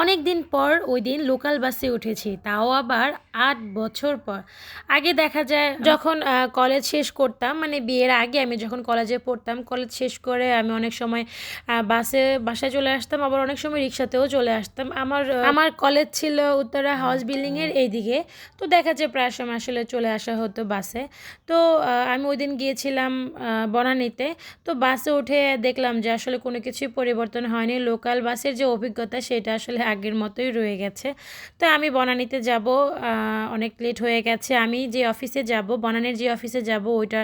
অনেক দিন পর ওই দিন লোকাল বাসে উঠেছি তাও আবার আট বছর পর। আগে দেখা যায় যখন কলেজ শেষ করতাম মানে বিয়ের আগে আমি যখন কলেজে পড়তাম কলেজ শেষ করে আমি অনেক সময় বাসে বাসায় চলে আসতাম আবার অনেক সময় রিক্সাতেও চলে আসতাম। আমার আমার কলেজ ছিল উত্তরা হাউস বিল্ডিংয়ের এইদিকে তো দেখা যায় প্রায় সময় আসলে চলে আসা হতো বাসে। তো আমি ওই দিন গিয়েছিলাম বনানীতে তো বাসে উঠে দেখলাম যে আসলে কোনো কিছুই পরিবর্তন হয়নি। লোকাল বাসের যে অভিজ্ঞতা সেটা আসলে আগের মতোই রয়ে গেছে। তো আমি বনানীতে যাব অনেক লেট হয়ে গেছে। আমি যে অফিসে যাব, বনানীর যে অফিসে যাব, ওইটা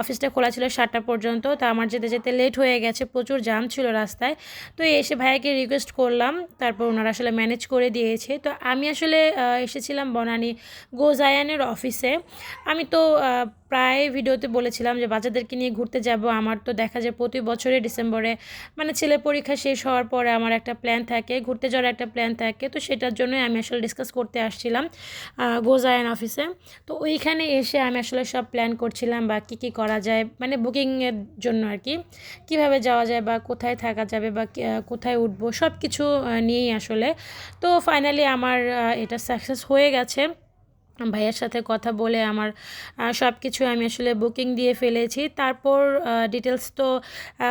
অফিসটা খোলা ছিল সাতটা পর্যন্ত। তো আমার যেতে যেতে লেট হয়ে গেছে, প্রচুর জাম ছিল রাস্তায়। তো এসে ভাইয়াকে রিকোয়েস্ট করলাম, তারপর ওনারা আসলে ম্যানেজ করে দিয়েছে। তো আমি আসলে এসেছিলাম বনানী গোজায়ানের অফিসে আমি তো প্রায় ভিডিওতে বলেছিলাম যে বাচ্চাদেরকে নিয়ে ঘুরতে যাব। আমার তো দেখা যায় প্রতি বছরে ডিসেম্বরে মানে ছেলের পরীক্ষা শেষ হওয়ার পরে আমার একটা প্ল্যান থাকে। ঘুরতে যাওয়ার একটা প্ল্যান থাকে, তো সেটার জন্যই আমি আসলে ডিসকাস করতে আসছিলাম গোজায়ান অফিসে তো ওইখানে এসে আমি আসলে সব প্ল্যান করছিলাম বা কী কী করা যায় মানে বুকিংয়ের জন্য আর কি। কীভাবে যাওয়া যায় বা কোথায় থাকা যাবে বা কোথায় উঠবো সব কিছু নিয়েই আসলে। তো ফাইনালি আমার এটা সাকসেস হয়ে গেছে। ভাইয়ের সাথে কথা বলে আমার সব কিছু আমি আসলে বুকিং দিয়ে ফেলেছি। তারপর ডিটেলস তো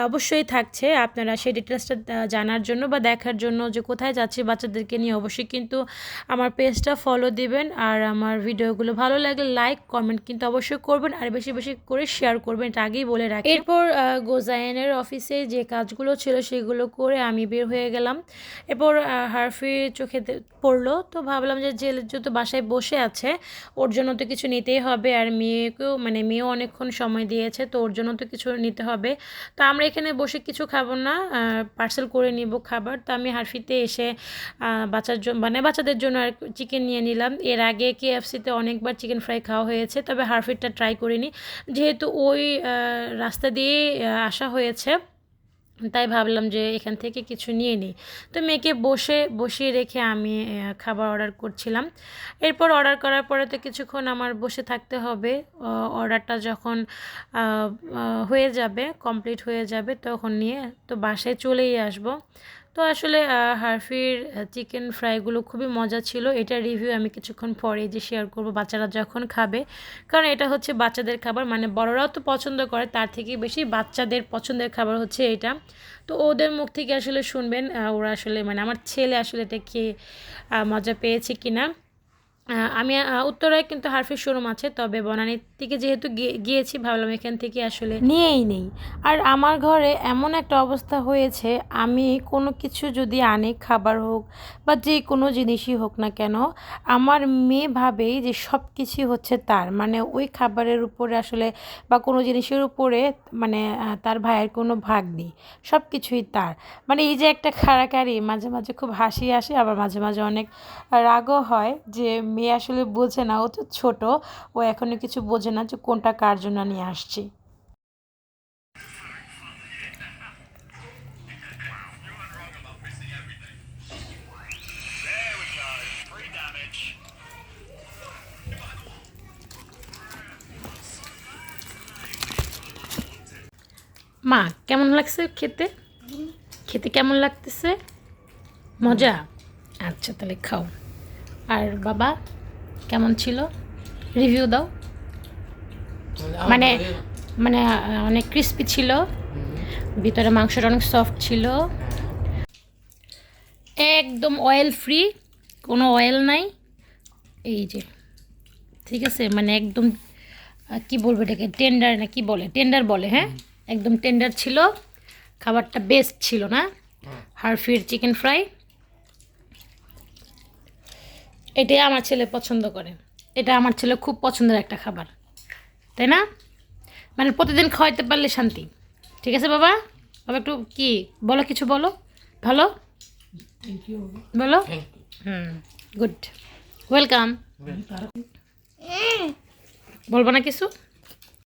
অবশ্যই থাকছে আপনারা সেই ডিটেলসটা জানার জন্য বা দেখার জন্য যে কোথায় যাচ্ছি বাচ্চাদেরকে নিয়ে অবশ্যই কিন্তু আমার পেজটা ফলো দিবেন। আর আমার ভিডিওগুলো ভালো লাগলে লাইক কমেন্ট কিন্তু অবশ্যই করবেন। আর বেশি বেশি করে শেয়ার করবেন এটা আগেই বলে রাখি। এরপর আহ, গোজাইনের অফিসে যে কাজগুলো ছিল সেগুলো করে আমি বের হয়ে গেলাম। এরপর হারফি চোখে পড়ল। তো ভাবলাম যে যে যেহেতু বাসায় বসে আছে। ওর জন্য তো কিছু নিতেই হবে আর মেয়েকেও মানে মেয়েও অনেকক্ষণ সময় দিয়েছে, তো ওর জন্য তো কিছু নিতে হবে। তো আমরা এখানে বসে কিছু খাব না পার্সেল করে নিব খাবার। তো আমি হারফিতে এসে বাচ্চার জন্য মানে বাচ্চাদের জন্য আর চিকেন নিয়ে নিলাম। এর আগে কেএফসিতে অনেকবার চিকেন ফ্রাই খাওয়া হয়েছে, তবে হারফিটটা ট্রাই করিনি। যেহেতু ওই রাস্তা দিয়ে আসা হয়েছে। তাই ভাবলাম যে এখান থেকে কিছু নিয়ে নিই। তো মেয়েকে বসে, বসিয়ে রেখে আমি খাবার অর্ডার করছিলাম। এরপর অর্ডার করার পরে তো কিছুক্ষণ আমার বসে থাকতে হবে। অর্ডারটা যখন হয়ে যাবে, কমপ্লিট হয়ে যাবে তখন নিয়ে তো বাসায় চলেই আসব। তো আসলে হারফির চিকেন ফ্রাইগুলো খুবই মজা ছিল। এটা রিভিউ আমি কিছুক্ষণ পরে যে শেয়ার করব বাচ্চারা যখন খাবে। কারণ এটা হচ্ছে বাচ্চাদের খাবার মানে বড়রাও তো পছন্দ করে তার থেকে বেশি বাচ্চাদের পছন্দের খাবার হচ্ছে এটা। তো ওদের মুখ থেকে আসলে শুনবেন ওরা আসলে মানে আমার ছেলে আসলে এটা খেয়ে মজা পেয়েছে কিনা। আহ, আমি উত্তরায় কিন্তু হারফির শোরুম আছে, তবে বনানীর থেকে যেহেতু গিয়ে- গিয়েছি, ভাবলাম এখান থেকে আসলে নিয়েই নেই। আর আমার ঘরে এমন একটা অবস্থা হয়েছে, আমি কোনো কিছু যদি আনি, খাবার হোক বা যে কোনো জিনিসই হোক না কেন, আমার মেয়ে ভাবেই যে সব কিছুই হচ্ছে তার। মানে ওই খাবারের উপরে আসলে বা কোনো জিনিসের উপরে মানে তার ভাইয়ের কোনো ভাগ নেই সব কিছুই তার। মানে এই যে একটা খাড়াকাড়ি মাঝে মাঝে খুব হাসি আসে, আবার মাঝে মাঝে অনেক রাগও হয় যে মেয়ে আসলে বোঝে না, ও তো ছোট, ও এখনও কিছু বোঝে না যে কোনটা কার জন্য নিয়ে আসছি. মা, কেমন লাগছে খেতে? খেতে কেমন লাগতেছে? মজা? আচ্ছা তাহলে খাও। আর বাবা কেমন ছিল? রিভিউ দাও। মানে মানে অনেক ক্রিস্পি ছিল। ভিতরে মাংসটা অনেক সফট ছিল। একদম অয়েল ফ্রি কোনো অয়েল নাই। এই যে ঠিক আছে? মানে একদম কি বলব এটাকে? টেন্ডার না কি বলে? টেন্ডার বলে হ্যাঁ? একদম টেন্ডার ছিল। খাবারটা বেস্ট ছিল না? হারফির চিকেন ফ্রাই এটাই আমার ছেলে পছন্দ করে। এটা আমার ছেলে খুব পছন্দের একটা খাবার। তাই না? মানে প্রতিদিন খাওয়াইতে পারলে শান্তি। ঠিক আছে বাবা? বাবা একটু কি বলো কিছু বলো। ভালো? বলো? হুম গুড ওয়েলকাম বলব না কিছু?